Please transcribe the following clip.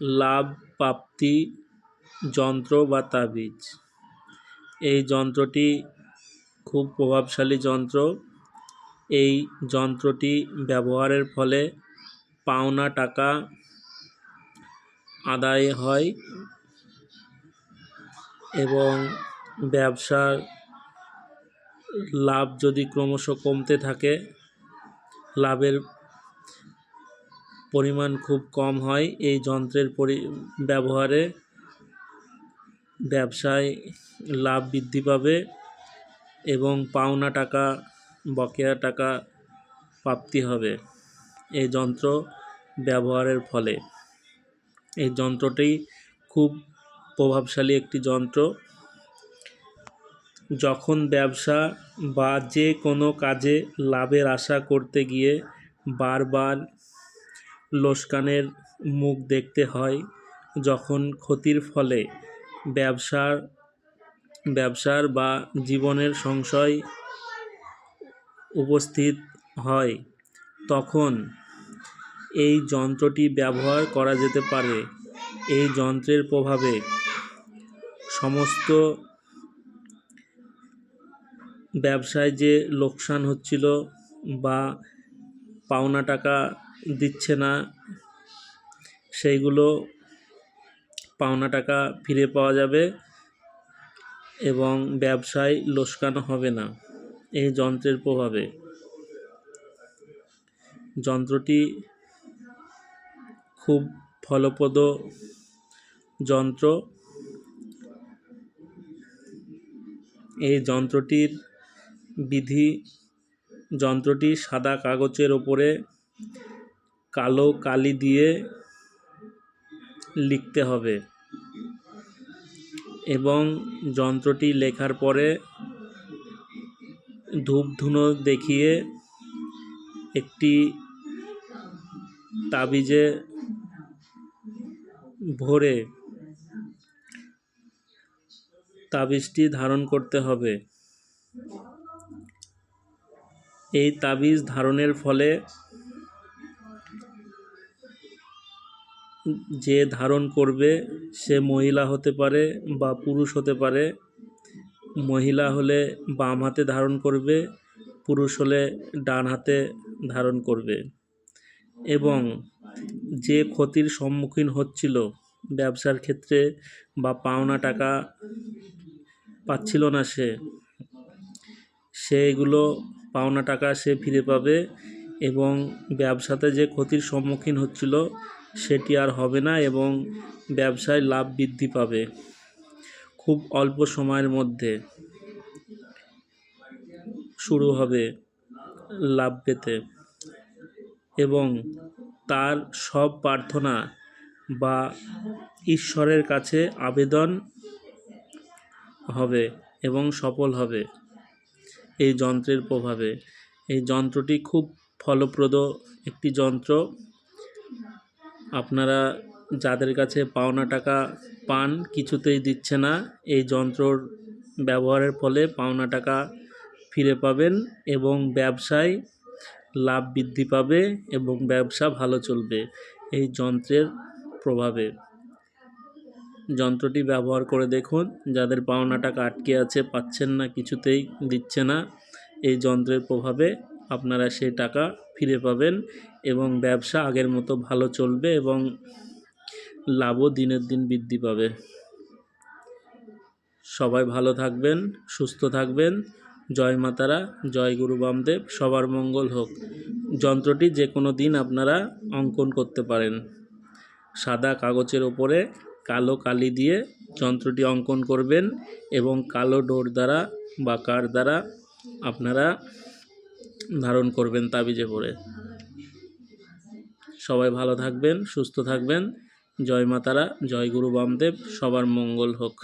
লাভ প্রাপ্তি যন্ত্র বা তাবিজ। এই যন্ত্রটি খুব প্রভাবশালী যন্ত্র। এই যন্ত্রটি ব্যবহারের ফলে পাওনা টাকা আদায় হয় এবং ব্যবসার লাভ যদি ক্রমশ কমতে থাকে, লাভের পরিমাণ খুব কম হয় এই যন্ত্রের পরি, ব্যবহারে। ব্যবসায় লাভ বৃদ্ধি পাবে এবং পাওনা টাকা, বকেয়া টাকা প্রাপ্তি হবে এই যন্ত্র ব্যবহারের ফলে। এই যন্ত্রটি খুব প্রভাবশালী একটি যন্ত্র। যখন ব্যবসা বা যে কোনো কাজে লাভের আশা করতে গিয়ে বারবার লোকসানের মুখ দেখতে হয় যখন ক্ষতির ফলে ব্যবসার ব্যবসার বা জীবনের সংশয় উপস্থিত হয়। তখন এই যন্ত্রটি ব্যবহার করা যেতে পারে। এই যন্ত্রের প্রভাবে সমস্ত ব্যবসায় যে লোকসান হচ্ছিল বা পাওনা টাকা দিচ্ছে না। সেইগুলো পাওনা টাকা ফিরে পাওয়া যাবে এবং ব্যবসায় লোকসান হবে না এই যন্ত্রের প্রভাবে। যন্ত্রটি খুব ফলপ্রদ যন্ত্র। এই যন্ত্রটির বিধি, যন্ত্রটি সাদা কাগজের ওপরে কালো কালি দিয়ে লিখতে হবে। এবং যন্ত্রটি লেখার পরে ধূপ ধুনো দেখিয়ে একটি তাবিজে ভরে তাবিজটি ধারণ করতে হবে। এই তাবিজ ধারণের ফলে যে ধারণ করবে, সে মহিলা হতে পারে বা পুরুষ হতে পারে। মহিলা হলে বাম হাতে ধারণ করবে, পুরুষ হলে ডান হাতে ধারণ করবে। এবং যে ক্ষতির সম্মুখীন হচ্ছিল ব্যবসার ক্ষেত্রে বা পাওনা টাকা পাচ্ছিল না সে সেগুলো পাওনা টাকা সে ফিরে পাবে এবং ব্যবসাতে যে ক্ষতির সম্মুখীন হচ্ছিল সেটি আর হবে না এবং ব্যবসায় লাভ বৃদ্ধি পাবে। খুব অল্প সময়ের মধ্যে শুরু হবে লাভ পেতে এবং তার সব প্রার্থনা বা ঈশ্বরের কাছে আবেদন হবে এবং সফল হবে এই যন্ত্রের প্রভাবে। এই যন্ত্রটি খুব ফলপ্রদ একটি যন্ত্র। আপনারা যাদের কাছে পাওনা টাকা পান, কিছুতেই দিচ্ছে না। এই যন্ত্রর ব্যবহারের ফলে পাওনা টাকা ফিরে পাবেন এবং ব্যবসায় লাভ বৃদ্ধি পাবে এবং ব্যবসা ভালো চলবে এই যন্ত্রের প্রভাবে। যন্ত্রটি ব্যবহার করে দেখুন, যাদের পাওনা টাকা আটকে আছে, পাচ্ছেন না, কিছুতেই দিচ্ছে না, এই যন্ত্রের প্রভাবে আপনারা সেই টাকা ফিরে পাবেন এবং ব্যবসা আগের মতো ভালো চলবে এবং লাভও দিনের দিন বৃদ্ধি পাবে। সবাই ভালো থাকবেন, সুস্থ থাকবেন। জয় মাতারা, জয় গুরু বামদেব, সবার মঙ্গল হোক। যন্ত্রটি যে কোনো দিন আপনারা অঙ্কন করতে পারেন। সাদা কাগজের ওপরে কালো কালি দিয়ে যন্ত্রটি অঙ্কন করবেন এবং কালো ডোর দ্বারা বা কার দ্বারা আপনারা ধারণ করবেন তাবিজে পড়ে। সবাই ভালো থাকবেন, সুস্থ থাকবেন। জয় মাতারা, জয় গুরু বামদেব, সবার মঙ্গল হোক।